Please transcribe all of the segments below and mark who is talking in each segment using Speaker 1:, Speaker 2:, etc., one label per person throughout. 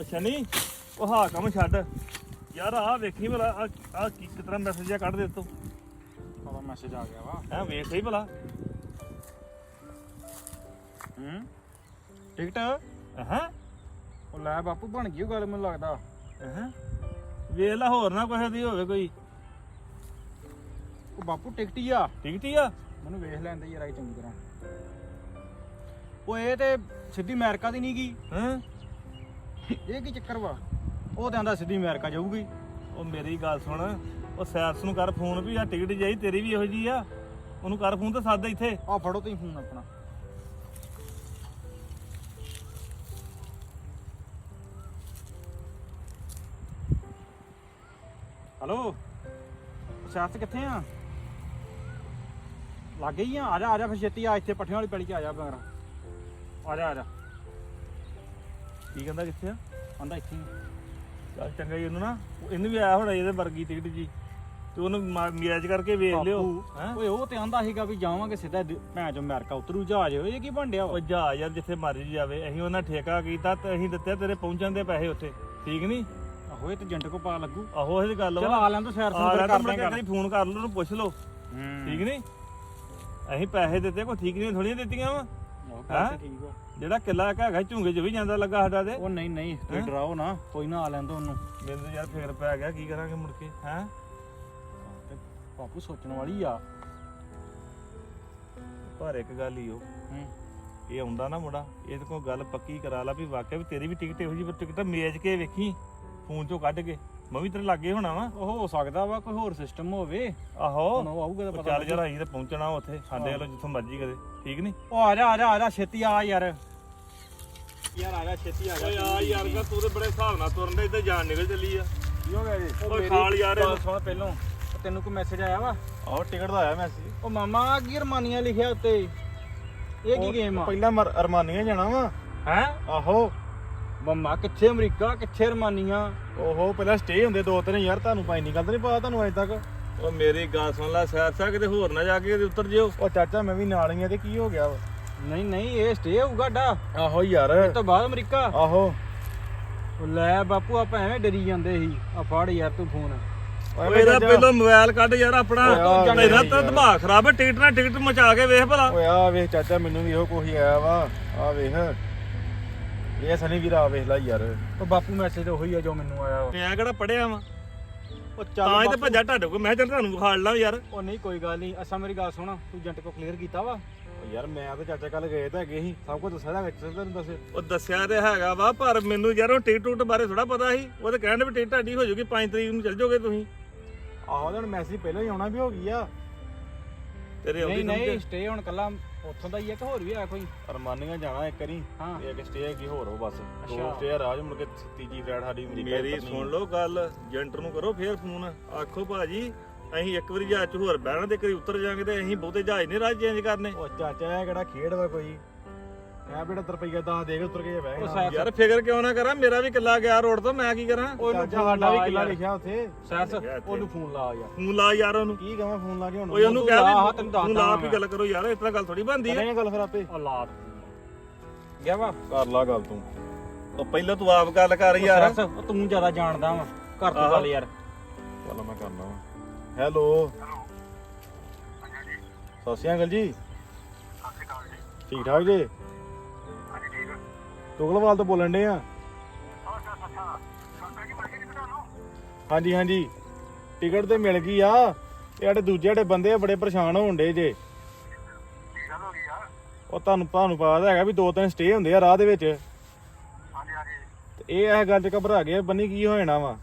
Speaker 1: ਅੱਛਾ ਨਹੀਂ ਉਹ ਹਾਂ ਕੰਮ ਛੱਡ। ਯਾਰ ਆ ਵੇਖੀ ਭਲਾ ਆ ਆ ਕੀ ਕਿਤਨਾ ਮੈਸੇਜ ਆ ਕੱਢ ਦੇ ਤੋ
Speaker 2: ਉਹਦਾ ਮੈਸੇਜ ਆ ਗਿਆ ਵਾ।
Speaker 1: ਐ ਵੇਖ ਸਹੀ ਭਲਾ।
Speaker 2: ਹੂੰ? ਟਿਕਟ?
Speaker 1: ਹਾਂ
Speaker 2: ਉਹ ਲੈ ਬਾਪੂ ਬਣ ਗਈ ਉਹ ਗੱਲ ਮੈਨੂੰ ਲੱਗਦਾ।
Speaker 1: ਹਾਂ ਵੇਖ ਲੈ ਹੋਰ ਨਾ ਕੋਈ ਦੀ ਹੋਵੇ ਕੋਈ।
Speaker 2: ਉਹ ਬਾਪੂ ਟਿਕਟ ਹੀ ਆ।
Speaker 1: ਟਿਕਟ ਹੀ ਆ?
Speaker 2: ਮੈਨੂੰ ਵੇਖ ਲੈਂਦੇ ਯਾਰ ਇਹ ਚੰਗੀ ਤਰ੍ਹਾਂ। ਉਹ ਇਹ ਤੇ ਸਿੱਧੀ ਅਮਰੀਕਾ ਦੀ ਨਹੀਂ ਗਈ।
Speaker 1: ਹਾਂ?
Speaker 2: ਇਹ ਕੀ ਚੱਕਰ ਵਾ? ਉਹ ਤੇ ਆਂਦਾ ਸਿੱਧੀ ਅਮਰੀਕਾ ਜਾਊਗੀ।
Speaker 1: ਉਹ ਮੇਰੀ ਗੱਲ ਸੁਣ ਉਹ ਸੈਰਸ ਨੂੰ ਕਰ ਫੋਨ ਵੀ ਆ ਟਿਕਟ ਜਾਈ ਤੇਰੀ ਵੀ ਇਹੋ ਜੀ ਆ। ਉਹਨੂੰ ਕਰ ਫੋਨ ਤੇ ਸੱਦ ਇੱਥੇ।
Speaker 2: ਆ ਫੜੋ ਤੁਸੀਂ ਫੋਨ ਆਪਣਾ। ਹਲੋ? ਸਿਆਸਤ ਕਿੱਥੇ ਆ? ਲੱਗ ਗਈ ਆ? ਆ ਜਾ ਆ ਜਾ ਫਿਰ ਛੇਤੀ ਆ ਇੱਥੇ ਪੱਠਿਆਂ ਵਾਲੀ ਪੈਲੀ ਚ ਆ ਜਾ ਮਗਰ। ਆ ਜਾ ਆ ਜਾ।
Speaker 1: ਕੀ ਕਹਿੰਦਾ ਕਿੱਥੇ ਆ?
Speaker 2: ਆਂਦਾ ਇੱਥੇ।
Speaker 1: ਚੱਲ ਚੰਗਾ ਜੀ ਉਹਨੂੰ ਨਾ ਉਹ- ਇਹਨੂੰ ਵੀ ਆਇਆ ਹੋਣਾ ਇਹਦੇ ਵਰਗੀ ਟਿਕਟ ਜੀ। ਤੇ ਉਹਨੂੰ ਮੈਚ ਕਰਕੇ ਵੇਖ ਲਿਓ। ਹੈਂ?
Speaker 2: ਓਏ ਉਹ ਤੇ ਆਂਦਾ ਸੀਗਾ ਵੀ ਜਾਵਾਂਗੇ ਸਿੱਧਾ ਦ- ਭੈਣ ਚੋ ਅਮਰੀਕਾ। ਉਤਰੂ ਜਹਾਜ਼ ਇਹ ਕੀ ਬਣਿਆ
Speaker 1: ਉਹ ਜਾ ਯਾਰ ਜਿੱਥੇ ਮਰਜ਼ੀ ਜਾਵੇ। ਅਸੀਂ ਉਹਨਾਂ ਠੇਕਾ ਕੀਤਾ ਤੇ ਅਸੀਂ ਦਿੱਤੇ ਤੇਰੇ ਪਹੁੰਚਣ ਦੇ ਪੈਸੇ ਉੱਥੇ। ਠੀਕ ਨਹੀਂ
Speaker 2: ਆਹੋ ਇਹ ਤੇ ਏਜੰਟ ਕੋ ਪਾ ਲੱਗੂ।
Speaker 1: ਆਹੋ ਇਹ ਗੱਲ
Speaker 2: ਚਲ
Speaker 1: ਵਾ
Speaker 2: ਆ ਲੈਂਦੋ ਸੈਰ
Speaker 1: ਆ
Speaker 2: ਸੁਰ
Speaker 1: ਰਿਹਾ ਤਾਂ
Speaker 2: ਕਰਦੇ
Speaker 1: ਫੋਨ ਕਰ ਲਓ ਉਹਨੂੰ ਪੁੱਛ ਲਓ। ਠੀਕ ਨਹੀਂ ਅਸੀਂ ਪੈਸੇ ਦਿੱਤੇ ਕੋਈ ਠੀਕ ਨਹੀਂ ਥੋੜੀਆਂ ਦਿੱਤੀਆਂ ਵਾ।
Speaker 2: ਉਹ
Speaker 1: ਹੈਂ?
Speaker 2: ਗੱਲ ਤੇ ਠੀਕ ਵਾ
Speaker 1: ਜਿਹੜਾ ਕਿੱਲਾ ਇੱਕ ਹੈਗਾ ਝੁੰਗੇ 'ਚ ਵੀ ਜਾਂਦਾ ਲੱਗਾ ਸਾਡਾ ਤੇ।
Speaker 2: ਉਹ ਨਹੀਂ ਨਹੀਂ ਤੁਸੀਂ
Speaker 1: ਹੈਂ?
Speaker 2: ਡਰਾਓ ਨਾ ਕੋਈ ਨਾ ਆ ਲੈਂਦੋ ਉਹਨੂੰ।
Speaker 1: ਮੈਨੂੰ ਤਾਂ ਯਾਰ ਫਿਕਰ ਪੈ ਗਿਆ ਕੀ ਕਰਾਂਗੇ ਮੁੜ ਕੇ ਹੈ?
Speaker 2: ਤੇ ਬਾਪੂ ਸੋਚਣ ਵਾਲੀ ਆ।
Speaker 1: ਪਰ ਇੱਕ ਗੱਲ ਹੀ ਉਹ
Speaker 2: ਹੂੰ।
Speaker 1: ਇਹ ਆਉਂਦਾ ਨਾ ਮੁੰਡਾ ਇਹਦੇ ਕੋਲ ਗੱਲ ਪੱਕੀ ਕਰਾ ਲਾ ਵੀ ਵਾਕਿਆ ਵੀ ਤੇਰੀ ਵੀ ਟਿਕਟ ਇਹੋ ਜਿਹੀ ਟਿਕਟ ਮੇਜ ਕੇ ਵੇਖੀ ਫੋਨ ਚੋਂ ਕੱਢ ਕੇ। ਮੈਂ ਵੀ ਤੇਰੇ ਲਾਗੇ ਹੋਣਾ ਵਾ।
Speaker 2: ਉਹ ਹੋ ਸਕਦਾ ਵਾ ਕੋਈ ਹੋਰ ਸਿਸਟਮ ਹੋਵੇ।
Speaker 1: ਆਹੋ।
Speaker 2: ਹੁਣ ਉਹ ਆਊਗਾ ਤਾਂ
Speaker 1: ਉਹ
Speaker 2: ਪਤਾ
Speaker 1: ਚੱਲ। ਯਾਰ ਅਸੀਂ ਤੇ ਪਹੁੰਚਣਾ ਉੱਥੇ ਸਾਡੇ ਵੱਲੋਂ ਜਿੱਥੋਂ ਮਰਜ਼ੀ ਕਰੇ। ਠੀਕ ਨਹੀਂ
Speaker 2: ਉਹ ਆ ਜਾ ਆ ਜਾ ਆ ਜਾ ਛੇਤੀ ਆ ਯਾਰ। ਯਾਰ ਆ ਜਾ ਛੇਤੀ ਆ ਜਾ।
Speaker 1: ਓਏ ਆ ਯਾਰ ਕਾ ਤੂੰ ਤੇ ਬੜੇ ਹਿਸਾਬ ਨਾਲ ਤੁਰਨ ਦੇ ਇੱਥੇ ਜਾਨ ਨਿਕਲ ਚੱਲੀ ਆ।
Speaker 2: ਕੀ ਹੋ ਗਿਆ ਜੀ?
Speaker 1: ਓਏ ਖਾਲ ਯਾਰ।
Speaker 2: ਗੱਲ
Speaker 1: ਇਹਨੂੰ।
Speaker 2: ਸੁਣ ਪਹਿਲੋਂ। ਉਹ ਤੈਨੂੰ ਕੋਈ ਮੈਸੇਜ ਆਇਆ ਵਾ?
Speaker 1: ਆਹੋ ਟਿਕਟ ਦਾ ਆਇਆ ਮੈਸੇਜ
Speaker 2: ਉਹ ਮਾਮਾ ਕੀ ਰਮਾਨੀਆਂ ਲਿਖਿਆ ਉੱਤੇ? ਇਹ ਕੀ ਗੇਮ ਆ?
Speaker 1: ਪਹਿਲਾਂ ਅਰਮਾਨੀਆਂ ਜਾਣਾ ਵਾ।
Speaker 2: ਹੈ?
Speaker 1: ਆਹੋ।
Speaker 2: ਮੰਮਾ ਕਿੱਥੇ ਅਮਰੀਕਾ ਕਿੱਥੇ ਰਮਾਨੀਆਂ
Speaker 1: ਓਹੋ ਪਹਿਲਾਂ ਸਟੇ ਹੁੰਦੇ ਦੋ ਤਿੰਨ ਯਾਰ ਤੁਹਾਨੂੰ ਪਾਈ ਨਹੀਂ ਗੱਲ ਨਹੀਂ ਪਤਾ ਤੁਹਾਨੂੰ ਅਜੇ ਤੱਕ। ਉਹ ਮੇਰੀ ਗੱਲ ਸੁਣ ਲੈ ਸੈਰ ਸਾ ਕਿਤੇ ਹੋਰ ਨਾ ਜਾ ਕੇ ਕਿਤੇ ਉਤਰ ਜਿਓ। ਉਹ ਚਾਚਾ ਮੈਂ ਵੀ ਨਾਲ ਹੀ ਆ ਤੇ ਕੀ ਹੋ ਗਿਆ ਵਾ?
Speaker 2: ਨਹੀਂ ਨਹੀਂ ਇਹ ਸਟੇ ਹੋਊਗਾ ਡਾ
Speaker 1: ਆਹੋ ਯਾਰ।
Speaker 2: ਇਸ ਤੋਂ ਬਾਅਦ ਅਮਰੀਕਾ।
Speaker 1: ਆਹੋ।
Speaker 2: ਉਹ ਲੈ ਬਾਪੂ ਆਪਾਂ ਐਵੇਂ ਡਰੀ ਜਾਂਦੇ ਸੀ। ਆ ਫੜ ਯਾਰ ਤੂੰ ਫੋਨ।
Speaker 1: ਓਏ ਇਹਦਾ ਪਹਿਲਾਂ ਮੋਬਾਈਲ ਕੱਢ ਯਾਰ ਆਪਣਾ।
Speaker 2: ਓਏ
Speaker 1: ਇਹਦਾ ਤਾਂ ਦਿਮਾਗ ਖਰਾਬ ਹੈ ਟਿਕਟ ਨਾਲ ਟਿਕਟ ਮਚਾ ਕੇ ਵੇਖ ਭਲਾ।
Speaker 3: ਓਏ ਆ ਵੇਖ ਚਾਚਾ ਮੈਨੂੰ ਵੀ ਇਹੋ ਹੀ ਆਇਆ ਵਾ। ਆ ਵੇਖ। ਇਹ ਸਨੀ ਵੀਰਾ ਆ ਵੇਖ ਲੈ ਯਾਰ।
Speaker 2: ਉਹ ਬਾਪੂ ਮੈਸੇਜ ਉਹੀ ਆ ਜੋ ਮੈਨੂੰ ਆਇਆ ਵਾ।
Speaker 1: ਮੈਂ ਕਿਹੜਾ ਪੜਿਆ ਵਾ?
Speaker 2: ਉਹ
Speaker 1: ਤਾਂ ਹੀ ਤੇ ਭੱਜਾ ਢੱਡ ਕੋ ਮੈਂ ਚੱਲ ਤੁਹਾਨੂੰ ਵਿਖਾੜ ਲਾਂ ਯਾਰ।
Speaker 2: ਉਹ ਨਹੀਂ ਕੋਈ ਗੱਲ ਨਹੀਂ। ਅਸਾਂ ਮੇਰੀ ਗੱਲ ਸੁਣ। ਤੂੰ ਏਜੰਟ ਕੋ ਕਲੀਅਰ ਕੀਤਾ ਵਾ?
Speaker 3: ਯਾਰ ਮੈਂ ਤੇ ਚਾਚਾ ਕੱਲ ਗਏ ਤਾਂ ਹੈਗੇ ਸੀ। ਸਭ ਕੁਝ ਦੱਸਿਆ ਤਾਂ ਵਿੱਚ ਤੈਨੂੰ ਦੱਸੇ।
Speaker 1: ਉਹ ਦੱਸਿਆ ਤੇ ਹੈਗਾ ਵਾ ਪਰ ਮੈਨੂੰ ਯਾਰ ਉਹ ਟਿਕਟ ਟੁਕਟ ਬਾਰੇ ਥੋੜਾ ਪਤਾ ਸੀ। ਉਹ ਤਾਂ ਕਹਿੰਦੇ ਵੀ ਟਿਕਟ ਤੁਹਾਡੀ ਹੋ ਜਾਊਗੀ 5 ਤਰੀਕ ਨੂੰ ਚੱਲ ਜਾਓਗੇ ਤੁਸੀਂ।
Speaker 3: ਆਹੋ ਤੇ ਹੁਣ ਮੈਸੇਜ ਪਹਿਲਾਂ ਹੀ ਆਉਣਾ ਵੀ ਹੋ ਗਈ ਆ।
Speaker 1: ਤੇਰੇ ਆਉਂਦੀ
Speaker 2: ਨਹੀਂ ਸਟੇ ਹੁਣ ਕੱਲਾ ਉੱਥੋਂ ਦਾ ਹੀ ਆ ਕਿ ਹੋਰ ਵੀ ਆ ਕੋਈ?
Speaker 3: ਅਰਮਾਨੀਆਂ ਜਾਣਾ ਇੱਕ ਵਾਰੀ
Speaker 2: ਹਾਂ।
Speaker 3: ਤੇ ਇੱਕ ਸਟੇ ਹੈਗੀ ਹੋਰ ਉਹ ਬਸ। ਦੋ
Speaker 2: ਅੱਛਾ।
Speaker 3: ਸਟੇ ਰਾਜ ਮੁੜ ਕੇ ਤੀਜੀ ਫਲੈਟ ਸਾਡੀ ਅਮਰੀਕਾ
Speaker 1: ਮੇਰੀ
Speaker 3: ਉਤਰਨੀ।
Speaker 1: ਸੁਣ ਲਓ ਗੱਲ ਏਜੰਟ ਨੂੰ ਕਰੋ ਫੇਰ ਫੋਨ। ਆਖੋ ਭਾਜੀ ਅਸੀਂ ਇੱਕ ਵਾਰੀ ਜਹਾਜ਼ 'ਚ ਹੋਰ ਬਹਿਣਾ ਤੇ ਕਰੀ ਉਤਰ ਜਾਾਂਗੇ ਤੇ ਅਸੀਂ ਬਹੁਤੇ ਜਹਾਜ਼ ਨਹੀਂ ਰਾਜ ਚੇਂਜ ਕਰਨੇ।
Speaker 3: ਉਹ ਚਾਚਾ ਇਹ ਕਿਹੜਾ ਖੇਡ ਵਾ ਕੋਈ? ਐ ਬੇੜਾ ਰੁਪਈਆ 10 ਦੇ ਕੇ ਉਤਰ ਕੇ ਬਹਿ
Speaker 2: ਉਹ
Speaker 3: ਗਿਆ
Speaker 2: ਸੈਰ
Speaker 1: ਯਾਰ ਫਿਕਰ ਕਿਉਂ ਨਾ ਕਰਾਂ? ਮੇਰਾ ਵੀ ਕਿੱਲਾ ਗਿਆ ਰੋਡ ਤੋਂ ਮੈਂ ਕੀ ਕਰਾਂ?
Speaker 2: ਉਹਨੂੰ
Speaker 3: ਚਾਚਾ
Speaker 2: ਫੋਨ
Speaker 3: ਸਾਡਾ ਵੀ
Speaker 2: ਲਾ
Speaker 3: ਕਿੱਲਾ
Speaker 2: ਯਾਰ।
Speaker 3: ਲਿਖਿਆ ਉੱਥੇ।
Speaker 2: ਸੈਸ
Speaker 1: ਗਿਆ ਇੱਥੇ।
Speaker 2: ਉਹਨੂੰ ਫੋਨ ਲਾ ਯਾਰ।
Speaker 1: ਫੋਨ ਲਾ ਯਾਰ ਉਹਨੂੰ।
Speaker 3: ਕੀ ਕਹਾਂ ਫੋਨ ਲਾ ਕੇ ਹੁਣ?
Speaker 1: ਓਏ ਉਹਨੂੰ
Speaker 2: ਤੂੰ
Speaker 1: ਕਹਿ
Speaker 2: ਲਾ,
Speaker 1: ਵੀ
Speaker 2: ਤੈਨੂੰ
Speaker 1: ਤੂੰ ਲਾ
Speaker 2: ਦੱਸਦਾ
Speaker 1: ਵੀ ਗੱਲ ਕਰੋ ਯਾਰ ਇਸ ਤਰ੍ਹਾਂ ਗੱਲ ਥੋੜੀ ਬਣਦੀ ਹੈ
Speaker 3: ਕਰੇਂਗਾ ਗੱਲ ਫਿਰ ਆਪੇ।
Speaker 2: ਉਹ ਲਾ ਗਿਆ ਵਾ।
Speaker 3: ਕਰ ਲਾ ਗੱਲ ਤੂੰ।
Speaker 1: ਉਹ ਪਹਿਲਾਂ ਤੂੰ ਆਪ ਗੱਲ ਕਰ ਯਾਰ।
Speaker 2: ਸੈਸ, ਉਹ ਤੂੰ ਜ਼ਿਆਦਾ ਜਾਣਦਾ ਵਾ। ਘਰ ਤੋਂ
Speaker 1: ਆਹੋ।
Speaker 2: ਗੱਲ ਯਾਰ।
Speaker 3: ਚੱਲ ਮੈਂ ਕਰਨਾ ਵਾ। ਹੈਲੋ। ਸਤਿ ਸ਼੍ਰੀ ਅਕਾਲ ਜੀ। ਠੀਕ ਠਾਕ ਜੀ? ਤੁਗਲਵਾਲ ਤੋਂ ਬੋਲਣ ਡੇ ਆ? ਹਾਂਜੀ ਹਾਂਜੀ। ਟਿਕਟ ਤੇ ਮਿਲ ਗਈ ਆ। ਇਹ ਸਾਡੇ ਦੂਜੇ ਜਿਹੜੇ ਬੰਦੇ ਆ, ਬੜੇ ਪਰੇਸ਼ਾਨ ਹੋਣ ਡੇ ਜੇ। ਉਹ ਤੁਹਾਨੂੰ ਤੁਹਾਨੂੰ ਪਤਾ ਤਾਂ ਹੈਗਾ ਵੀ ਦੋ ਤਿੰਨ ਸਟੇ ਹੁੰਦੇ ਆ ਰਾਹ ਦੇ ਵਿੱਚ। ਤੇ ਇਹ ਇਹ ਗੱਲ ਚ ਘਬਰਾ ਗਏ ਬੰਨੀ ਕੀ ਹੋ ਜਾਣਾ ਵਾ?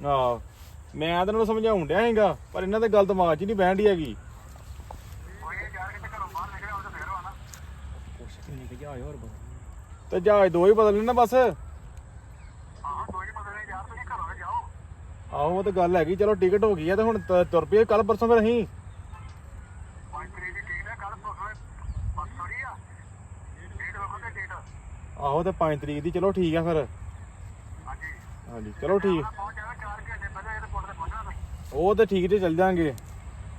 Speaker 3: ਆਹ, ਮੈਂ ਤਾਂ ਇਹਨਾਂ ਸਮਝਾਉਣ ਡਿਆ ਹੈਗਾ ਪਰ ਇਹਨਾਂ ਦੇ ਗੱਲ ਦਿਮਾਗ 'ਚ ਨਹੀਂ ਬਹਿੰਦੀ ਹੈਗੀ।
Speaker 2: ਕੁਛ ਕਿੰਨੇ ਕਿ ਜਾ ਹੋਰ ਬਸ
Speaker 3: ਤੇ ਜਹਾਜ਼ ਦੋ ਹੀ ਬਦਲ ਲੈਣਾ ਬਸ। ਆਹੋ, ਉਹ ਤਾਂ ਗੱਲ ਹੈਗੀ, ਚਲੋ ਟਿਕਟ ਹੋ ਗਈ ਆ ਤੇ ਹੁਣ ਤ- ਤੁਰ ਪਈਏ ਕੱਲ ਪਰਸੋਂ ਫਿਰ ਅਸੀਂ। ਆਹੋ, ਤੇ 5 ਤਰੀਕ ਦੀ ਚਲੋ ਠੀਕ ਆ ਫਿਰ। ਹਾਂਜੀ, ਚਲੋ ਠੀਕ। ਉਹ ਤੇ ਠੀਕ ਤੇ ਚੱਲ ਜਾਾਂਗੇ।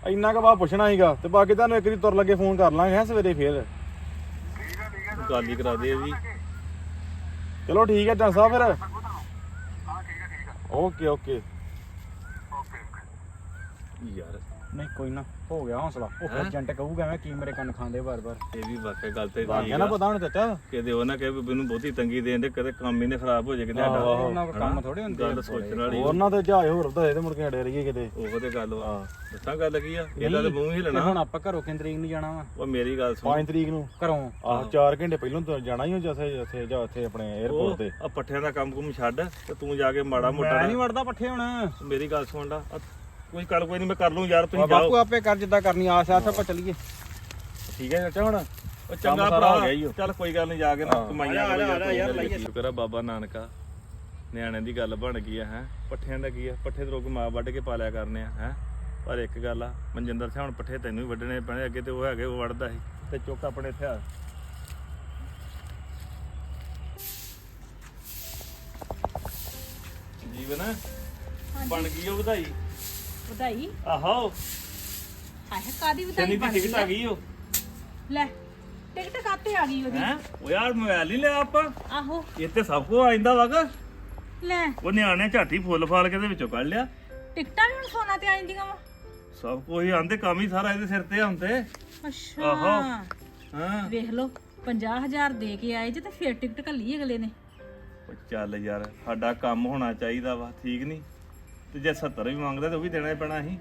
Speaker 3: ਇੰਨਾ ਕੁ ਬਾ ਪੁੱਛਣਾ ਸੀਗਾ ਤੇ ਬਾਕੀ ਤੁਹਾਨੂੰ ਇੱਕ ਦੀ ਤੁਰ ਲੱਗੇ ਫੋਨ ਕਰ ਲਾਂਗੇ ਹੈਂ ਸਵੇਰੇ ਫੇਰ।
Speaker 1: ਗੱਲ ਹੀ ਕਰਾ ਦੇ
Speaker 3: ਚਲੋ ਠੀਕ ਹੈ ਡਾਕਟਰ ਸਾਹਿਬ ਫਿਰ। Okay okay.
Speaker 1: ਯਾਰ।
Speaker 2: ਨਹੀਂ ਕੋਈ ਨਾ ਹੋ ਗਿਆ ਹੌਸਲਾ। ਉਹ
Speaker 1: ਹੈਂ?
Speaker 2: ਏਜੰਟ ਕਹੂਗਾ ਮੈਂ ਕੀ ਮੇਰੇ ਕੰਨ ਖਾਂਦੇ ਬਾਰ-ਬਾਰ
Speaker 1: ਇਹ ਵੀ ਵਾਕਿਆ ਗੱਲ ਤੇ ਠੀਕ
Speaker 3: ਗਿਆ ਨਾ
Speaker 1: ਆ।
Speaker 3: ਪਤਾ ਹੁਣ ਚਾਚਾ?
Speaker 1: ਕਿਤੇ ਉਹ ਨਾ ਕਹੇ ਵੀ ਮੈਨੂੰ ਬਹੁਤੀ ਤੰਗੀ ਦੇਣ ਦੇ ਕਦੇ ਕੰਮ ਹੀ ਨਾ ਖਰਾਬ ਹੋ ਜਾਏ ਕਿਤੇ
Speaker 3: ਆਹੋ,
Speaker 1: ਸਾਡਾ।
Speaker 3: ਆਹੋ।
Speaker 2: ਉਹਨਾਂ ਕੋਲ ਕੰਮ ਥੋੜੇ ਹੁੰਦੇ
Speaker 1: ਗੱਲ ਸੋਚਣ ਵਾਲੀ
Speaker 3: ਹੋਰ ਨਾ ਤੇ ਜਹਾਜ਼ ਹੋਰ ਵਧਾਏ ਤੇ ਮੁੜ ਕੇ ਅੜੇ ਰਹੀਏ ਕਿਤੇ।
Speaker 1: ਉਹ ਤੇ ਗੱਲ ਵਾ। ਦੱਸਾਂ ਗੱਲ ਕੀ ਆ? ਇਹਦਾ ਤੇ ਮੂੰਹ ਹੀ
Speaker 2: ਤੇ
Speaker 1: ਲੈਣਾ
Speaker 2: ਹੁਣ ਆਪਾਂ ਘਰੋਂ ਕਿੰਨੀ ਤਰੀਕ ਨੂੰ ਜਾਣਾ ਵਾ?
Speaker 1: ਉਹ ਮੇਰੀ ਗੱਲ ਸੁਣ।
Speaker 3: 5 ਤਰੀਕ ਨੂੰ।
Speaker 2: ਘਰੋਂ।
Speaker 3: ਆਹ 4 ਘੰਟੇ ਪਹਿਲਾਂ ਤੋਂ ਜਾਣਾ ਹੀ ਹੋ ਜਿੱਥੇ ਉੱਥੇ ਜਾਂ ਉੱਥੇ ਆਪਣੇ 에어ਪੋਰਟ ਤੇ
Speaker 1: ਆ ਪੱਠਿਆਂ ਦਾ ਕੰਮ ਕੁਮ ਛੱਡ ਤੇ ਤੂੰ ਜਾ ਕੇ ਮਾੜਾ
Speaker 2: ਮੈਂ
Speaker 1: ਮੋਟਾ
Speaker 2: ਨਹੀਂ ਵੜਦਾ ਪੱਠੇ ਹੁਣ।
Speaker 1: ਮੇਰੀ ਗੱਲ ਸੁਣ ਲਾ। ਆਹ ਕੋਈ ਕਰ ਕੋਈ ਨਹੀਂ ਮੈਂ ਕਰ ਲੂੰ ਯਾਰ ਤੁਸੀਂ
Speaker 2: ਬਾਪੂ
Speaker 1: ਜਾਓ।
Speaker 2: ਆਪੇ ਕਰ ਜਿੱਦਾਂ ਕਰਨੀ ਆਸ ਆਸ ਆਪਾਂ ਚੱਲੀਏ।
Speaker 3: ਠੀਕ ਹੈ ਚਾਚਾ ਹੁਣ?
Speaker 1: ਉਹ ਚੰਗਾ
Speaker 3: ਸਾਰਾ ਹੋ
Speaker 1: ਭਰਾ
Speaker 3: ਗਿਆ ਈ ਓ।
Speaker 1: ਚੱਲ ਕੋਈ ਗੱਲ ਨਹੀਂ ਜਾ ਕੇ ਨਾ
Speaker 3: ਹਾਂ।
Speaker 1: ਕਮਾਈਆਂ ਕਰੋ
Speaker 2: ਆ ਜਾ, ਯਾਰ, ਲਾਈਏ।
Speaker 1: ਸ਼ੁਕਰ ਆ ਬਾਬਾ ਨਾਨਕਾ। ਨਿਆਣਿਆਂ ਦੀ ਗੱਲ ਬਣ ਗਈ ਆ ਹੈ। ਪੱਠਿਆਂ ਦਾ ਕੀ ਆ? ਪੱਠੇ ਤੇ ਰੋਕ ਮਾਂ ਵੱਢ ਕੇ ਪਾਲਿਆ ਕਰਨੇ ਆ ਹੈ। ਪਰ ਇੱਕ ਗੱਲ ਆ ਮਨਜਿੰਦਰ ਸਿੰਘ ਹੁਣ ਪੱਠੇ ਤੈਨੂੰ ਹੀ ਵੱਢਣੇ ਪੈਣੇ ਅੱਗੇ ਤੇ ਉਹ ਹੈਗੇ ਉਹ ਵੱਢਦਾ ਸੀ। ਤੇ ਚੁੱਕ ਆਪਣੇ ਇੱਥੇ ਆ। ਜੀਵਨ ਬਣ ਗਈ ਉਹ ਵਧਾਈ।
Speaker 4: ਵਧਾਈ।
Speaker 1: ਆਹੋ।
Speaker 4: ਹਾਏ ਕਾਦੀ ਵਧਾਈ ਬਣ
Speaker 1: ਦੀ ਟਿਕਟ ਆ? ਗਈ ਉਹ।
Speaker 4: ਲੈ ਟਿਕਟ ਕਾਤੇ ਆ ਗਈ ਉਹਦੀ?
Speaker 1: ਹੈ? ਉਹ ਯਾਰ ਮੋਬਾਈਲ ਨਹੀਂ ਲਿਆ ਆਪਾਂ।
Speaker 4: ਆਹੋ।
Speaker 1: ਇੱਥੇ ਸਭ ਕੁਝ ਆਇੰਦਾ ਵਗਾ
Speaker 4: ਲੈ।
Speaker 1: ਉਹ ਨਿਆਣੇ ਝਾਟੀ ਫੁੱਲ ਫਾਲ ਕੇ ਦੇ ਵਿੱਚੋਂ ਕੱਢ ਲਿਆ।
Speaker 4: ਟਿਕਟਾਂ ਵੀ ਹੁਣ ਸੋਨਾ ਤੇ ਆਂਦੀਆਂ ਵਾ?
Speaker 1: ਸਭ ਕੁਝ ਆਂਦੇ ਕੰਮ ਹੀ ਸਾਰਾ ਇਹਦੇ ਸਿਰ ਤੇ ਹੁੰਦੇ
Speaker 4: ਅੱਛਾ।
Speaker 1: ਆਹੋ। ਹਾਂ?
Speaker 4: ਵੇਖ ਲਓ 50000 ਦੇ ਕੇ ਆਏ ਜੇ ਤੇ ਫੇਰ ਟਿਕਟ ਕੱਲੀ ਅਗਲੇ ਨੇ।
Speaker 1: ਉਹ ਚੱਲ ਯਾਰ ਸਾਡਾ ਕੰਮ ਹੋਣਾ ਚਾਹੀਦਾ ਵਾ ਠੀਕ ਨਹੀਂ ਤੇ ਜੇ 70 ਵੀ ਮੰਗਦਾ ਤੇ ਉਹ ਵੀ ਦੇਣਾ ਹੀ ਪੈਣਾ ਸੀ।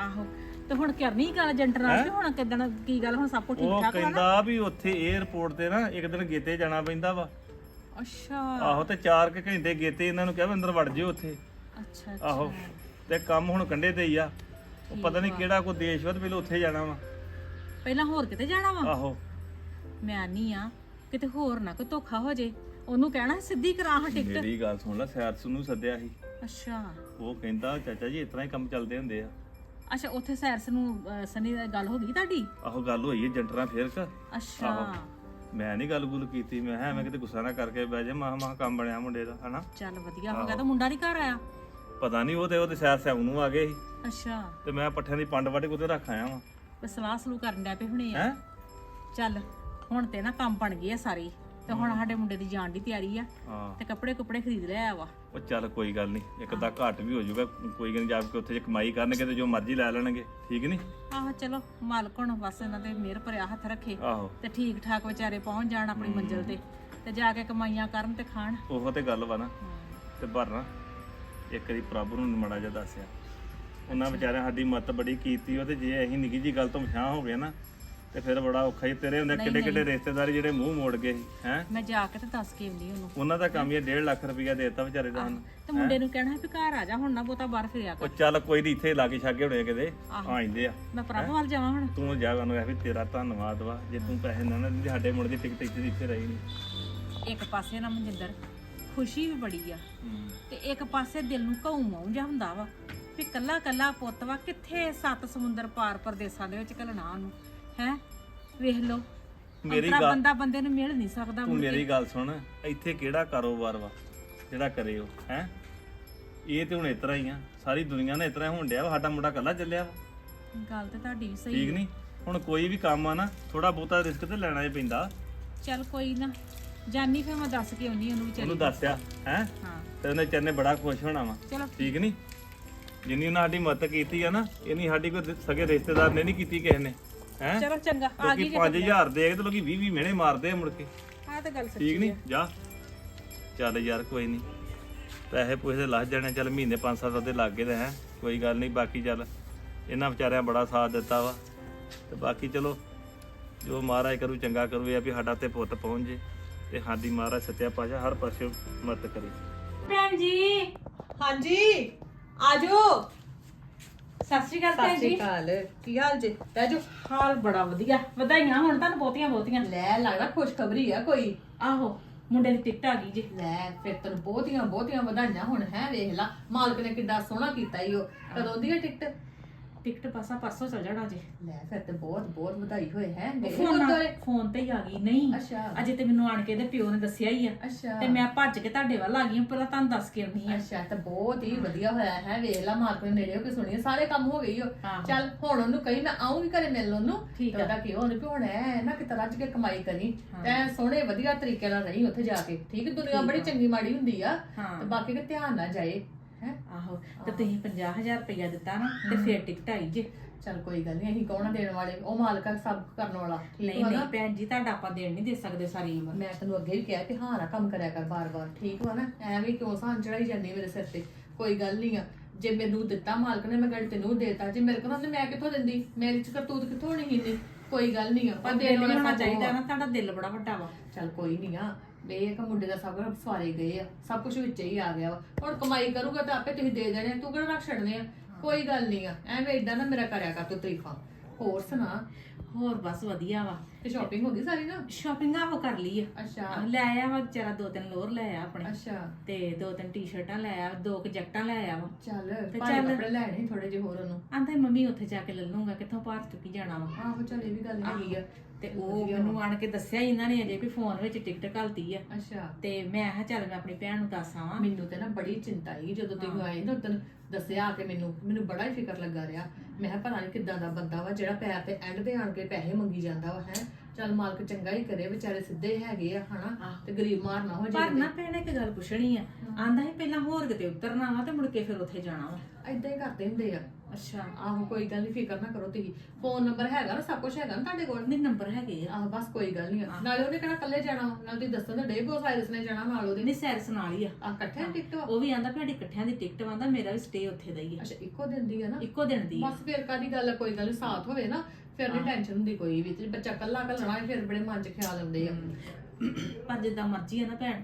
Speaker 4: ਆਹੋ ਤੇ ਹੁਣ ਕਰਨੀ ਗੱਲ ਏਜੰਟ ਨਾਲ ਕਿ ਹੁਣ ਕਿਦਣ ਕੀ ਗੱਲ ਹੁਣ ਸਭ ਕੁਝ ਠੀਕ
Speaker 1: ਉਹ
Speaker 4: ਠਾਕ ਨਾ
Speaker 1: ਕਹਿੰਦਾ ਵੀ ਉੱਥੇ 에어ਪੋਰਟ ਤੇ ਨਾ ਇੱਕ ਦਿਨ ਗੇਤੇ ਜਾਣਾ ਪੈਂਦਾ ਵਾ।
Speaker 4: ਅੱਛਾ।
Speaker 1: ਆਹੋ ਤੇ 4 ਕੁ ਘੰਟੇ ਗੇਤੇ ਇਹਨਾਂ ਨੂੰ ਕਿਹਾ ਵੀ ਅੰਦਰ ਵੜ ਜਿਓ ਉੱਥੇ।
Speaker 4: ਅੱਛਾ
Speaker 1: ਆਹੋ ਤੇ ਕੰਮ ਹੁਣ ਕੰਡੇ ਤੇ ਹੀ ਆ। ਉਹ ਪਤਾ ਨਹੀਂ ਕਿਹੜਾ ਕੋਈ ਦੇਸ਼ ਵਾ ਤੇ ਪਹਿਲਾਂ ਉੱਥੇ ਜਾਣਾ ਵਾ।
Speaker 4: ਪਹਿਲਾਂ ਹੋਰ ਕਿਤੇ ਜਾਣਾ ਵਾ?
Speaker 1: ਆਹੋ।
Speaker 4: ਮੈਂ ਨਹੀਂ ਆ ਕਿਤੇ ਹੋਰ ਨਾ ਕੋਈ ਧੋਖਾ ਹੋ ਜੇ। ਉਹਨੂੰ ਕਹਿਣਾ ਸਿੱਧੀ ਕਰਾ ਹਾਂ ਟਿਕਟ
Speaker 1: ਮੇਰੀ ਗੱਲ ਸੁਣ ਲੈ ਸੈਰਸ ਨੂੰ ਸੱਦਿਆ ਸੀ।
Speaker 4: ਅੱਛਾ।
Speaker 1: ਉਹ ਕਹਿੰਦਾ ਚਾਚਾ ਜੀ ਇਸ ਤਰ੍ਹਾਂ ਹੀ ਕੰਮ ਚੱਲਦੇ ਹੁੰਦੇ ਆ।
Speaker 4: ਅੱਛਾ ਉੱਥੇ ਸੈਰਸ ਨੂੰ ਸਨੀ ਨਾਲ ਗੱਲ ਹੋ ਗਈ ਤੁਹਾਡੀ?
Speaker 1: ਆਹੋ ਗੱਲ ਹੋਈ ਹੈ ਜੰਟਰਾਂ ਫੇਰ ਕ।
Speaker 4: ਅੱਛਾ।
Speaker 1: ਮੈਂ ਨਹੀਂ ਗੱਲ ਗੁੱਲ ਕੀਤੀ ਮੈਂ ਕਿਹਾ ਐਵੇਂ ਕਿਤੇ ਗੁੱਸਾ ਨਾ ਕਰਕੇ ਬਹਿ ਜਾ ਮਾਂ ਮਾਂ ਕੰਮ ਬਣਿਆ ਮੁੰਡੇ ਦਾ ਹਨਾ?
Speaker 4: ਚੱਲ ਵਧੀਆ ਹੋ ਗਿਆ ਤਾਂ ਮੁੰਡਾ ਨਹੀਂ ਘਰ ਆਇਆ?
Speaker 1: ਪਤਾ ਨਹੀਂ ਉਹ ਤੇ ਉਹਦੇ ਸੈਰ ਸੈਉ ਨੂੰ ਆ ਗਏ ਸੀ।
Speaker 4: ਅੱਛਾ।
Speaker 1: ਤੇ ਮੈਂ ਪੱਠਿਆਂ ਦੀ ਪੰਡ ਵੱਢ ਕੇ ਉੱਤੇ ਰੱਖ ਆਇਆ ਵਾਂ।
Speaker 4: ਤੇ ਸਲਾਹ ਸਲੂ ਕਰਨ ਡਿਆ ਪਏ ਹੁਣੇ ਆ।
Speaker 1: ਹੈ?
Speaker 4: ਚੱਲ ਹੁਣ ਤੇ ਨਾ ਕੰਮ ਬਣ ਗਏ ਆ ਸਾਰੇ। ਤੇ ਹੁਣ ਸਾਡੇ ਮੁੰਡੇ ਦੀ ਜਾਣ ਦੀ ਤਿਆਰੀ ਆ
Speaker 1: ਹਾਂ।
Speaker 4: ਤੇ ਕੱਪੜੇ ਕੁਪੜੇ ਖਰੀਦ ਲਿਆ ਵਾ।
Speaker 1: ਉਹ ਚੱਲ ਕੋਈ ਗੱਲ ਨਹੀਂ ਇੱਕ ਤਾਂ ਘਾਟ ਵੀ ਹੋ ਜਾਊਗਾ ਕੋਈ ਗੱਲ ਨੀ ਜਾ ਕੇ ਉੱਥੇ ਜੇ ਕਮਾਈ ਕਰਨਗੇ ਤੇ ਜੋ ਮਰਜ਼ੀ ਲੈ ਲੈਣਗੇ ਠੀਕ ਨਹੀਂ?
Speaker 4: ਆਹੋ ਚਲੋ ਮਾਲਕ ਹੁਣ ਬਸ ਇਹਨਾਂ ਦੇ ਮਿਹਰ ਭਰਿਆ ਹੱਥ ਰੱਖੇ
Speaker 1: ਆਹੋ।
Speaker 4: ਤੇ ਠੀਕ ਠਾਕ ਵਿਚਾਰੇ ਪਹੁੰਚ ਜਾਣ ਆਪਣੀ ਮੰਜ਼ਿਲ ਤੇ ਤੇ ਜਾ ਕੇ ਕਮਾਈਆਂ ਕਰਨ ਤੇ ਖਾਣ।
Speaker 1: ਉਹ ਤੇ ਗੱਲ ਵਾ ਨਾ ਤੇ ਭਰਨਾ ਇੱਕ ਵਾਰੀ ਪ੍ਰਭੂ ਨੂੰ ਮੜਾ ਜਿਹਾ ਦੱਸਿਆ ਉਹਨਾਂ ਵਿਚਾਰਿਆਂ ਸਾਡੀ ਮੱਤ ਬੜੀ ਕੀਤੀ ਉਹ ਤੇ ਜੇ ਅਸੀਂ ਨਿੱਕੀ ਜੀ ਗੱਲ ਤੋਂ ਪਛਾਣ ਹੋ ਗਏ ਨਾ ਤੇ ਫਿਰ ਬੜਾ ਔਖਾ ਹੀ ਤੇਰੇ ਹੁੰਦੇ ਕਿੱਡੇ ਕਿੱਡੇ ਰਿਸ਼ਤੇਦਾਰੀ ਜਿਹੜੇ ਮੂੰਹ ਮੋੜ ਗਏ ਹੈ?
Speaker 4: ਮੈਂ ਜਾ ਕੇ ਤੇ ਦੱਸ ਕੇ ਆਉਂਦੀ ਉਹਨੂੰ।
Speaker 1: ਉਹਨਾਂ ਦਾ ਕੰਮ ਹੀ 1.5 ਲੱਖ ਰੁਪਇਆ ਦੇਤਾ ਵਿਚਾਰੇ ਦਾ
Speaker 4: ਤੇ ਮੁੰਡੇ ਨੂੰ ਕਹਿਣਾ ਵੀ ਘਰ ਆ ਜਾ ਹੁਣ ਨਾ ਬਹੁਤਾ ਬਾਹਰ ਫਿਰਿਆ
Speaker 1: ਉਹ
Speaker 4: ਕਰ।
Speaker 1: ਚੱਲ ਕੋਈ ਨਹੀਂ ਇੱਥੇ ਲਾਗੇ ਛਾਗੇ ਹੋਣੇ ਕਿਤੇ। ਆਇਂਦੇ ਆ
Speaker 4: ਮੈਂ ਪ੍ਰਭ ਵੱਲ ਜਾਵਾਂ ਹੁਣ।
Speaker 1: ਤੂੰ ਜਾ ਉਹਨੂੰ ਵੀ ਤੇਰਾ ਧੰਨਵਾਦ ਵਾ ਜੇ ਤੂੰ ਪੈਸੇ ਨਾ ਨਾ ਦਿੰਦੀ ਸਾਡੇ ਮੁੰਡੇ ਦੀ ਟਿਕਟ ਇੱਥੇ ਦੀ ਇੱਥੇ ਰਹੀ ਨਹੀਂ
Speaker 4: ਇੱਕ ਪਾਸੇ ਨਾ ਮਨਜਿੰਦਰ ਖੁਸ਼ੀ ਵੀ ਬੜੀ ਆ। ਤੇ ਇੱਕ ਪਾਸੇ ਦਿਲ ਨੂੰ ਘਾਉ ਮਾਉਂ ਜਾ ਹੁੰਦਾ ਵਾ ਵੀ ਕੱਲਾ ਕੱਲਾ ਪੁੱਤ ਵਾ ਕਿੱਥੇ ਸੱਤ ਸਮੁੰਦਰ ਪਾਰ ਪਰਦੇਸਾਂ ਦੇ ਵਿੱਚ ਘਲਣਾ ਉਹਨੂੰ। ਹੈ? ਵੇਖ ਲਓ।
Speaker 1: ਮੇਰੀ
Speaker 4: ਅੰਤਰਾ
Speaker 1: ਗੱਲ
Speaker 4: ਬੰਦਾ ਬੰਦੇ ਨੂੰ ਮਿਲ ਨਹੀਂ ਸਕਦਾ
Speaker 1: ਤੂੰ ਮੇਰੀ ਗੱਲ ਸੁਣ ਇੱਥੇ ਕਿਹੜਾ ਕਾਰੋਬਾਰ ਵਾ? ਜਿਹੜਾ ਕਰੇ ਉਹ ਹੈ? ਇਹ ਤੇ ਹੁਣ ਇਤਰਾ ਹੀ ਆ। ਸਾਰੀ ਦੁਨੀਆ ਨੇ ਇਤਰਾ ਹੋਣ ਡਿਆ ਵਾ ਸਾਡਾ ਮੁੰਡਾ ਕੱਲਾ ਚੱਲਿਆ ਵਾ।
Speaker 4: ਗੱਲ ਤੇ ਤੁਹਾਡੀ ਵੀ ਸਹੀ
Speaker 1: ਠੀਕ ਨਹੀਂ ਹੁਣ ਕੋਈ ਵੀ ਕੰਮ ਆ ਨਾ ਥੋੜਾ ਬਹੁਤਾ ਰਿਸਕ ਤੇ ਲੈਣਾ ਹੀ ਪੈਂਦਾ।
Speaker 4: ਚੱਲ ਕੋਈ ਨਾ ਜਾਨੀ ਫਿਰ ਮੈਂ ਦੱਸ ਕੇ ਆਉਣੀ ਉਹਨੂੰ ਵਿਚਾਰੀ
Speaker 1: ਉਹਨੂੰ ਦੱਸਿਆ ਹੈ?
Speaker 4: ਹਾਂ।
Speaker 1: ਤੇ ਉਹਨੇ ਚੰਨੇ ਬੜਾ ਖੁਸ਼ ਹੋਣਾ ਵਾ।
Speaker 4: ਚਲੋ।
Speaker 1: ਠੀਕ ਨਹੀਂ ਜਿੰਨੀ ਉਹਨਾਂ ਸਾਡੀ ਮਦਦ ਕੀਤੀ ਆ ਨਾ ਇਨੀ ਸਾਡੀ ਕੋਈ ਸਗੇ ਰਿਸ਼ਤੇਦਾਰ ਨੇ ਨਹੀਂ ਕੀਤੀ ਕਿਸੇ ਨੇ। ਹੈ?
Speaker 4: ਚਲੋ ਚੰਗਾ ਆ ਗਈ
Speaker 1: ਲੋਕੀ 5000 ਦੇ ਕੇ ਤੇ ਲੋਕੀ 20 20 ਮਹੀਨੇ ਮਾਰਦੇ ਆ ਮੁੜ ਕੇ।
Speaker 4: ਆ ਤਾਂ ਗੱਲ ਸੱਚੀ
Speaker 1: ਠੀਕ ਨਹੀਂ ਜਾ। ਚੱਲ ਯਾਰ ਕੋਈ ਨਹੀਂ ਪੈਸੇ ਪੂਸੇ ਲੱਗ ਜਾਣੇ ਚੱਲ ਮਹੀਨੇ 5-7 ਦੇ ਲੱਗ ਗਏ ਤੇ ਹੈ। ਕੋਈ ਗੱਲ ਨਹੀਂ ਬਾਕੀ ਚੱਲ ਇਹਨਾਂ ਵਿਚਾਰਿਆਂ ਬੜਾ ਸਾਥ ਦਿੱਤਾ ਵਾ। ਤੇ ਬਾਕੀ ਚਲੋ ਜੋ ਮਹਾਰਾਜ ਕਰੂ ਚੰਗਾ ਕਰੂ ਇਹ ਆ ਵੀ ਸਾਡਾ ਤੇ ਪੁੱਤ ਪਹੁੰਚ ਜੇ। ਤੇ ਸਾਡੀ ਮਹਾਰਾਜ ਸੱਚਿਆ ਪਾਸ਼ਾ ਹਰ ਪਾਸੇ ਮਦਦ ਕਰੇ।
Speaker 4: ਭੈਣ ਜੀ
Speaker 5: ਹਾਂਜੀ
Speaker 4: ਆਜੋ ਸਤਿ ਸ਼੍ਰੀ ਅਕਾਲ
Speaker 5: ਸਤਿ
Speaker 4: ਭੈਣ
Speaker 5: ਸ਼੍ਰੀ
Speaker 4: ਜੀ।
Speaker 5: ਅਕਾਲ। ਕੀ ਹਾਲ ਜੇ? ਬਹਿ ਜਾਓ।
Speaker 4: ਹਾਲ ਬੜਾ ਵਧੀਆ। ਵਧਾਈਆਂ ਹੁਣ ਤੁਹਾਨੂੰ ਬਹੁਤੀਆਂ ਬਹੁਤੀਆਂ।
Speaker 5: ਲੈ ਲੱਗਦਾ ਖੁਸ਼ਖਬਰੀ ਆ ਕੋਈ।
Speaker 4: ਆਹੋ ਮੁੰਡੇ ਦੀ ਟਿਕਟ ਆ ਗਈ ਜੀ।
Speaker 5: ਲੈ ਫਿਰ ਤੈਨੂੰ ਬਹੁਤੀਆਂ ਬਹੁਤੀਆਂ ਵਧਾਈਆਂ ਹੁਣ ਹੈ ਵੇਖ ਲਾ। ਮਾਲਕ ਨੇ ਕਿੱਡਾ ਸੋਹਣਾ ਕੀਤਾ ਈ ਉਹ। ਕਦੋਂ ਦੀ ਆ ਟਿਕਟ?
Speaker 4: ਟਿਕਟ ਪਾਸਾ ਪਰਸੋਂ ਚੱਲ ਜਾਣਾ ਜੇ
Speaker 5: ਲੈ ਫਿਰ ਤੇ ਬਹੁਤ ਬਹੁਤ ਵਧਾਈ ਹੋਏ ਹੈ
Speaker 4: ਫੋਨ
Speaker 5: ਗੁਰਦੁਆਰੇ?
Speaker 4: ਫੋਨ ਤੇ ਹੀ ਆ ਗਈ। ਨਹੀਂ
Speaker 5: ਅੱਛਾ।
Speaker 4: ਅਜੇ ਤੇ ਮੈਨੂੰ ਆਣ ਕੇ ਇਹਦੇ ਪਿਓ ਨੇ ਦੱਸਿਆ ਹੀ ਆ।
Speaker 5: ਅੱਛਾ।
Speaker 4: ਤੇ ਮੈਂ ਭੱਜ ਕੇ ਤੁਹਾਡੇ ਵੱਲ ਆ ਗਈ ਹਾਂ, ਪਹਿਲਾਂ ਤੁਹਾਨੂੰ ਦੱਸ ਕੇ ਆਉਣੀ ਆ
Speaker 5: ਅੱਛਾ ਤਾਂ ਬਹੁਤ ਹੀ ਵਧੀਆ ਹੋਇਆ ਹੈ। ਵੇਖ ਲਾ ਮਾਲਕ ਨੇ ਨੇੜੇ ਹੋ ਕੇ ਸੁਣੀ ਸਾਰੇ ਕੰਮ ਹੋ ਗਈ ਹੋ। ਚੱਲ ਹੁਣ ਉਹਨੂੰ ਕਹੀ ਮੈਂ ਆਉਂਗੀ ਘਰੇ ਮਿਲਣ ਉਹਨੂੰ।
Speaker 4: ਠੀਕ ਆ।
Speaker 5: ਕੀ ਉਹਨੂੰ ਕਿ ਹੁਣ ਐ ਨਾ ਕਿ ਰੱਜ ਕੇ ਕਮਾਈ ਕਰੀ ਤੇ ਸੋਹਣੇ ਵਧੀਆ ਤਰੀਕੇ ਨਾਲ ਰਹੀ ਉੱਥੇ ਜਾ ਕੇ। ਠੀਕ ਹੈ ਦੁਨੀਆ ਬੜੀ ਚੰਗੀ ਮਾੜੀ ਹੁੰਦੀ ਆ।
Speaker 4: ਹਾਂ।
Speaker 5: ਤੇ ਬਾਕੀ ਕਿ ਧਿਆਨ ਨਾ ਜਾਏ। ਹੈ।
Speaker 4: ਆਹੋ ਤੇ ਤੁਸੀਂ 50000 ਰੁਪਇਆ ਦਿੱਤਾ ਨਾ ਤੇ ਫੇਰ ਟਿਕਟ ਆਈ ਜੇ।
Speaker 5: ਚੱਲ ਕੋਈ ਗੱਲ ਨਹੀਂ ਅਸੀਂ ਕੌਣ ਆ ਦੇਣ ਵਾਲੇ? ਉਹ ਮਾਲਕ ਆ ਸਭ ਕਰਨ ਵਾਲਾ। ਠੀਕ
Speaker 4: ਨਹੀਂ
Speaker 5: ਵਾ
Speaker 4: ਨਹੀਂ
Speaker 5: ਨਾ
Speaker 4: ਭੈਣ ਜੀ ਤੁਹਾਡਾ ਆਪਾਂ ਦੇਣ ਨਹੀਂ ਦੇ ਸਕਦੇ ਸਾਰੀ ਉਮਰ।
Speaker 5: ਮੈਂ ਤੈਨੂੰ ਅੱਗੇ ਵੀ ਕਿਹਾ ਕਿ ਹਾਂ ਨਾ ਕੰਮ ਕਰਿਆ ਕਰ ਬਾਰ-ਬਾਰ ਠੀਕ ਵਾ ਨਾ? ਐਵੇਂ ਕਿਉਂ ਸਾਂ ਚੜਾਈ ਜਾਂਦੀ ਮੇਰੇ ਸਿਰ ਤੇ? ਕੋਈ ਗੱਲ ਨਹੀਂ ਆ। ਜੇ ਮੈਨੂੰ ਦਿੱਤਾ ਮਾਲਕ ਨੇ ਮੈਂ ਗੜ ਤੈਨੂੰ ਦੇਤਾ। ਜੇ ਮੇਰੇ ਕੋਲ ਤਾਂ ਮੈਂ ਕਿੱਥੋਂ ਦਿੰਦੀ? ਮੇਰੀ ਚ ਕਰਤੂਤ ਕਿੱਥੋਂ ਸੀ ਇੰਨੀ? ਕੋਈ ਗੱਲ ਨਹੀਂ ਆ।
Speaker 4: ਪਰ
Speaker 5: ਦੇਣ ਵਾਲਾ
Speaker 4: ਹੋਣਾ ਚਾਹੀਦਾ। ਨਾ ਤੁਹਾਡਾ ਦਿਲ ਬੜਾ ਵੱਡਾ ਵਾ।
Speaker 5: ਚੱਲ ਕੋਈ ਨਹੀਂ ਆ। ਵੇ ਇੱਕ ਮੁੰਡੇ ਦਾ ਸਭ ਸਵਾਰੇ ਗਏ ਆ ਸਭ ਕੁਝ ਵਿੱਚ ਹੀ ਆ ਗਿਆ ਵਾ। ਹੁਣ ਕਮਾਈ ਕਰੂਗਾ ਤਾਂ ਆਪੇ ਤੁਸੀਂ ਦੇ ਦੇਣੇ ਆ, ਤੂੰ ਕਿਹੜਾ ਰੱਖ ਛੱਡਨੇ ਆ? ਕੋਈ ਗੱਲ ਨਹੀਂ ਆ ਐਵੇਂ ਇਦਾਂ ਨਾ ਮੇਰਾ ਕਰਿਆ ਕਰ ਤੂੰ ਤਰੀਫਾਂ। ਹੋਰ ਸੁਣਾ?
Speaker 4: ਹੋਰ ਬਸ ਵਧੀਆ ਵਾ।
Speaker 5: ਤੇ ਸ਼ਾਪਿੰਗ ਹੋ ਗਈ ਸਾਰੀ ਨਾ?
Speaker 4: ਸ਼ਾਪਿੰਗ ਆਹੋ ਕਰ ਲਈ ਆ।
Speaker 5: ਅੱਛਾ।
Speaker 4: ਲੈ ਆਇਆ ਵਾ ਵਿਚਾਰਾ ਦੋ ਤਿੰਨ ਲੋਅਰ ਲੈ ਆਇਆ ਆਪਣੇ।
Speaker 5: ਅੱਛਾ।
Speaker 4: ਤੇ ਦੋ ਤਿੰਨ ਟੀ-ਸ਼ਰਟਾਂ ਲੈ ਆਇਆ ਦੋ ਕੁ ਜੈਕਟਾਂ ਲੈ ਆਇਆ ਵਾ।
Speaker 5: ਚੱਲ
Speaker 4: ਤੇ ਚੱਲ।
Speaker 5: ਕੱਪੜੇ ਲੈਣੇ ਥੋੜੇ ਜਿਹੇ ਹੋਰ ਉਹਨੂੰ।
Speaker 4: ਆਂਦਾ ਮੰਮੀ ਉੱਥੇ ਜਾ ਕੇ ਲੈ ਲੂੰਗਾ ਕਿੱਥੋਂ ਭਾਰ ਚੁੱਕੀ ਜਾਣਾ ਵਾ।
Speaker 5: ਆਹੋ ਚੱਲ ਇਹ ਵੀ ਗੱਲ ਹੈਗੀ ਆ।
Speaker 4: ਤੇ ਉਹ ਮੈਨੂੰ ਆਣ ਕੇ ਦੱਸਿਆ ਹੀ ਇਹਨਾਂ ਨੇ ਅਜੇ ਵੀ ਫੋਨ ਵਿੱਚ ਟਿਕਟ ਘਲਤੀ ਆ।
Speaker 5: ਅੱਛਾ।
Speaker 4: ਤੇ ਮੈਂ ਕਿਹਾ ਚੱਲ ਮੈਂ ਆਪਣੀ ਭੈਣ ਨੂੰ ਦੱਸ ਆਵਾਂ
Speaker 5: ਮੈਨੂੰ ਤੇ ਨਾ ਬੜੀ ਚਿੰਤਾ ਸੀ ਜਦੋਂ ਤੁਸੀਂ ਆਏ ਨਾ ਉਦੋਂ ਦੱਸਿਆ ਆ ਕੇ ਮੈਨੂੰ ਮੈਨੂੰ ਬੜਾ ਹੀ ਫਿਕਰ ਲੱਗਾ ਰਿਹਾ। ਮੈਂ ਕਿਹਾ ਪਤਾ ਨਹੀਂ ਕਿੱਦਾਂ ਦਾ ਬੰਦਾ ਵਾ ਜਿਹੜਾ ਪੈਰ ਤੇ ਐਂਡ ਤੇ ਆਣ ਕੇ ਪੈਸੇ ਮੰਗੀ ਜਾਂਦਾ ਵਾ ਹੈ। ਚੱਲ ਮਾਲਕ ਚੰਗਾ ਹੀ ਕਰੇ ਵਿਚਾਰੇ ਸਿੱਧੇ ਹੈਗੇ ਆ ਹਨਾ ਤੇ ਗਰੀਬ ਮਾਰ ਨਾ ਹੋ
Speaker 4: ਪਰ ਨਾ ਭੈਣ ਇੱਕ ਗੱਲ ਪੁੱਛਣੀ ਆ ਆਂਦਾ ਸੀ ਪਹਿਲਾਂ ਹੋਰ ਕਿਤੇ ਉਤਰਨਾ ਵਾ ਤੇ ਮੁੜ ਕੇ ਫਿਰ ਉੱਥੇ ਜਾਣਾ ਵਾ।
Speaker 5: ਏਦਾਂ ਹੀ ਕਰਦੇ ਹੁੰਦੇ ਆ।
Speaker 4: ਅੱਛਾ।
Speaker 5: ਆਹੋ ਕੋਈ ਗੱਲ ਨਹੀਂ ਫਿਕਰ ਨਾ ਕਰੋ ਤੁਸੀਂ। ਫੋਨ ਨੰਬਰ ਹੈਗਾ ਨਾ ਸਭ ਕੁਝ ਹੈਗਾ ਨਾ ਤੁਹਾਡੇ ਕੋਲ?
Speaker 4: ਨਹੀਂ ਨੰਬਰ ਹੈਗੇ ਆ।
Speaker 5: ਆਹ ਬਸ ਕੋਈ ਗੱਲ ਨਹੀਂ ਨਾਲੇ ਉਹਨੇ ਕਿਹੜਾ ਇਕੱਲੇ ਜਾਣਾ ਵਾ, ਨਾਲ ਤੁਸੀਂ ਦੱਸਣ ਦੇ ਡੇ ਸਾਇਰਸ ਨੇ ਜਾਣਾ ਨਾਲ ਉਹਦੇ?
Speaker 4: ਨਹੀਂ ਸੈਰਸ ਨਾਲ ਹੀ ਆ।
Speaker 5: ਆ ਇਕੱਠੇ ਟਿਕਟ ਵਾ?
Speaker 4: ਉਹ ਵੀ ਆਂਦਾ ਭੈਣ ਇਕੱਠਿਆਂ ਦੀ ਟਿਕਟ ਵਾਂਦਾ ਮੇਰਾ ਵੀ ਸਟੇ ਉੱਥੇ ਦਾ ਹੀ ਆ।
Speaker 5: ਅੱਛਾ ਇੱਕੋ ਦਿਨ ਦੀ ਆ ਨਾ?
Speaker 4: ਇੱਕੋ ਦਿਨ ਦੀ ਆ।
Speaker 5: ਬਸ ਫਿਰ ਕਾਦੀ ਗੱਲ ਆ, ਕੋਈ ਗੱਲ ਨੀ, ਸਾਥ ਹੋਵੇ ਨਾ। ਫਿਰ ਨਹੀਂ ਟੈਨਸ਼ਨ ਹੁੰਦੀ ਕੋਈ ਵੀ ਤੇ ਬੱਚਾ ਕੱਲਾ ਕੱਲਣਾ ਫਿਰ ਬੜੇ ਮਨ 'ਚ ਖਿਆਲ ਆਉਂਦੇ ਆ।
Speaker 4: ਪਰ ਜਿੱਦਾਂ ਮਰਜ਼ੀ ਆ ਨਾ ਭੈਣ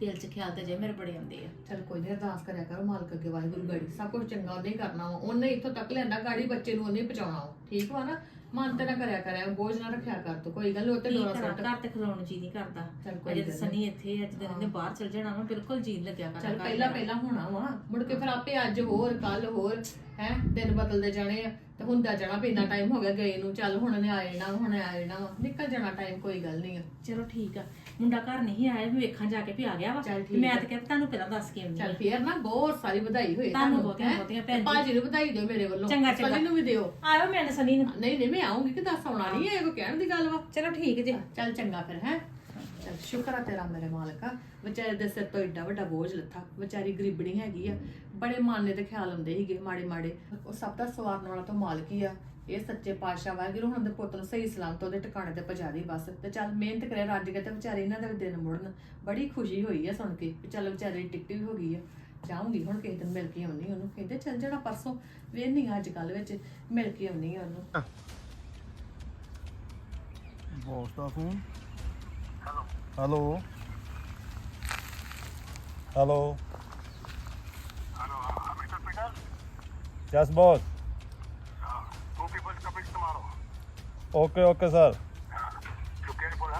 Speaker 4: ਦਿਲ 'ਚ ਖਿਆਲ ਤੇ ਜੇ ਮੇਰੇ ਬੜੇ ਆਉਂਦੇ ਆ।
Speaker 5: ਚਲ ਕੋਈ ਨਹੀਂ ਅਰਦਾਸ ਕਰਿਆ ਕਰੋ ਮਾਲਕ ਅੱਗੇ ਵਾਹਿਗੁਰੂ ਗਾੜੀ ਸਭ ਕੁਝ ਚੰਗਾ ਉਹਨੇ ਹੀ ਕਰਨਾ ਵਾ ਉਹਨੇ ਇੱਥੋਂ ਤੱਕ ਲਿਆਂਦਾ ਗਾੜੀ ਬੱਚੇ ਨੂੰ ਉਹਨੇ ਹੀ ਪਹੁੰਚਾਉਣਾ ਵਾ। ਠੀਕ ਵਾ ਨਾ? ਮਨ ਤੇ ਨਾ ਕਰਿਆ ਕਰਿਆ ਬੋਝ ਨਾ ਰੱਖਿਆ ਕਰ ਤੂੰ ਕੋਈ ਗੱਲ ਉਹ ਤੇ
Speaker 4: ਕੀ ਕਰਾਂ
Speaker 5: ਸੱਟ।
Speaker 4: ਘਰ ਤੇ ਖਲੋਣ ਜੀ ਨਹੀਂ ਕਰਦਾ।
Speaker 5: ਚੱਲ ਕੋਈ
Speaker 4: ਅਜੇ
Speaker 5: ਗੱਲ
Speaker 4: ਤੇ ਸਨੀ ਇੱਥੇ ਅੱਜ ਦਿਨ ਨੇ ਬਾਹਰ ਚਲ ਜਾਣਾ ਵਾ ਬਿਲਕੁਲ ਜੀ ਨੀ ਲੱਗਿਆ ਕਰਦਾ
Speaker 5: ਚਲ
Speaker 4: ਘਰ
Speaker 5: ਪਹਿਲਾਂ। ਪਹਿਲਾਂ ਹੋਣਾ ਵਾ ਮੁੜ ਕੇ ਫਿਰ ਆਪੇ ਅੱਜ ਹੋਰ ਕੱਲ ਹੋਰ। ਹੈ ਦਿਨ ਬਦਲਦੇ ਜਾਣੇ ਆ ਤੇ ਹੁੰਦਾ ਜਾਣਾ ਵੀ ਇੰਨਾ ਟਾਈਮ ਹੋ ਗਿਆ ਗਏ ਨੂੰ ਚੱਲ ਹੁਣ ਨੇ ਆਏ ਨਾ ਹੁਣ ਆਏ ਨਾ ਨਿਕਲ ਜਾਣਾ ਟਾਈਮ ਕੋਈ ਗੱਲ ਨਹੀਂ ਆ।
Speaker 4: ਚਲੋ ਠੀਕ ਆ ਮੁੰਡਾ ਘਰ ਨਹੀਂ ਆਇਆ ਵੀ ਵੇਖਾਂ ਜਾ ਕੇ ਵੀ ਆ ਗਿਆ ਵਾ।
Speaker 5: ਚੱਲ
Speaker 4: ਤੇ
Speaker 5: ਠੀਕ
Speaker 4: ਮੈਂ
Speaker 5: ਆ।
Speaker 4: ਤਾਂ ਕਿਹਾ ਤੁਹਾਨੂੰ ਪਹਿਲਾਂ ਦੱਸ ਕੇ ਆਉਂਦੀ
Speaker 5: ਚੱਲ
Speaker 4: ਆ।
Speaker 5: ਫੇਰ ਨਾ ਬਹੁਤ ਸਾਰੀ ਵਧਾਈ ਹੋਏ
Speaker 4: ਤੁਹਾਨੂੰ ਬਹੁਤੀਆਂ-
Speaker 5: ਹੈਂ?
Speaker 4: ਬਹੁਤੀਆਂ ਭੈਣ ਜੀ।
Speaker 5: ਭਾਜੀ ਨੂੰ ਵਧਾਈ ਦਿਓ ਮੇਰੇ ਵੱਲੋਂ।
Speaker 4: ਚੰਗਾ, ਚੰਗਾ।
Speaker 5: ਸਨੀ ਨੂੰ ਵੀ ਦਿਓ।
Speaker 4: ਆਇਓ ਮੈਂ ਤੇ ਸਨੀ ਨੂੰ।
Speaker 5: ਨਹੀਂ ਨਹੀਂ ਮੈਂ ਆਉਂਗੀ ਕਿ ਦੱਸ ਆਉਣਾ ਨਹੀਂ ਹੈ। ਕੋਈ ਕਹਿਣ ਦੀ ਗੱਲ ਵਾ?
Speaker 4: ਚਲੋ ਠੀਕ ਜੇ।
Speaker 5: ਚੱਲ ਚੰਗਾ ਫਿਰ ਹੈ? ਚੱਲ ਸ਼ੁਕਰ ਆ ਤੇਰਾ ਮੇਰੇ ਮਾਲਕਾ ਵਿਚਾਰੇ ਦੇ ਸਿਰ ਤੋਂ ਏਡਾ ਵੱਡਾ ਬੋਝ ਲੱਥਾ। ਵਿਚਾਰੀ ਗਰੀਬਣੀ ਹੈਗੀ ਆ। ਬੜੇ ਮਾਨੇ ਤੇ ਖਿਆਲ ਹੁੰਦੇ ਸੀਗੇ ਮਾੜੇ ਮਾੜੇ। ਉਹ ਸਭ ਦਾ ਸਵਾਰਨ ਵਾਲਾ ਤਾਂ ਮਾਲਕ ਹੀ ਆ। ਇਹ ਸੱਚੇ ਪਾਤਸ਼ਾਹ ਵਾਹਿਗੁਰੂ ਹੁਣ ਦੇ ਪੁੱਤ ਨੂੰ ਸਹੀ ਸਲਾਮਤ ਉਹਦੇ ਟਿਕਾਣੇ ਤੇ ਪਹੁੰਚਾ ਦੇ ਬਸ। ਤੇ ਚੱਲ ਮਿਹਨਤ ਕਰੇ ਰੱਜ ਕੇ ਤੇ ਵਿਚਾਰੇ ਇਹਨਾਂ ਦੇ ਵੀ ਦਿਨ ਮੁੜਨ। ਬੜੀ ਖੁਸ਼ੀ ਹੋਈ ਆ ਸੁਣ ਕੇ ਵੀ ਚੱਲ ਵਿਚਾਰੇ ਦੀ ਟਿਕਟ ਵੀ ਹੋ ਗਈ ਆ। ਜਾਊਂਗੀ ਹੁਣ ਕਿਸੇ ਦਿਨ, ਮਿਲ ਕੇ ਆਉਣੀ ਉਹਨੂੰ। ਕਹਿੰਦੇ ਚੱਲ ਜਾਣਾ ਪਰਸੋਂ। ਵੇਹਨੀ ਅੱਜ ਕੱਲ ਵਿੱਚ। ਮਿਲ ਕੇ ਆਉਣੀ ਆ ਉਹਨੂੰ।
Speaker 3: Boss the phone. Hello hello yes boss
Speaker 6: Two people coming tomorrow.
Speaker 3: Okay okay sir
Speaker 6: You careful,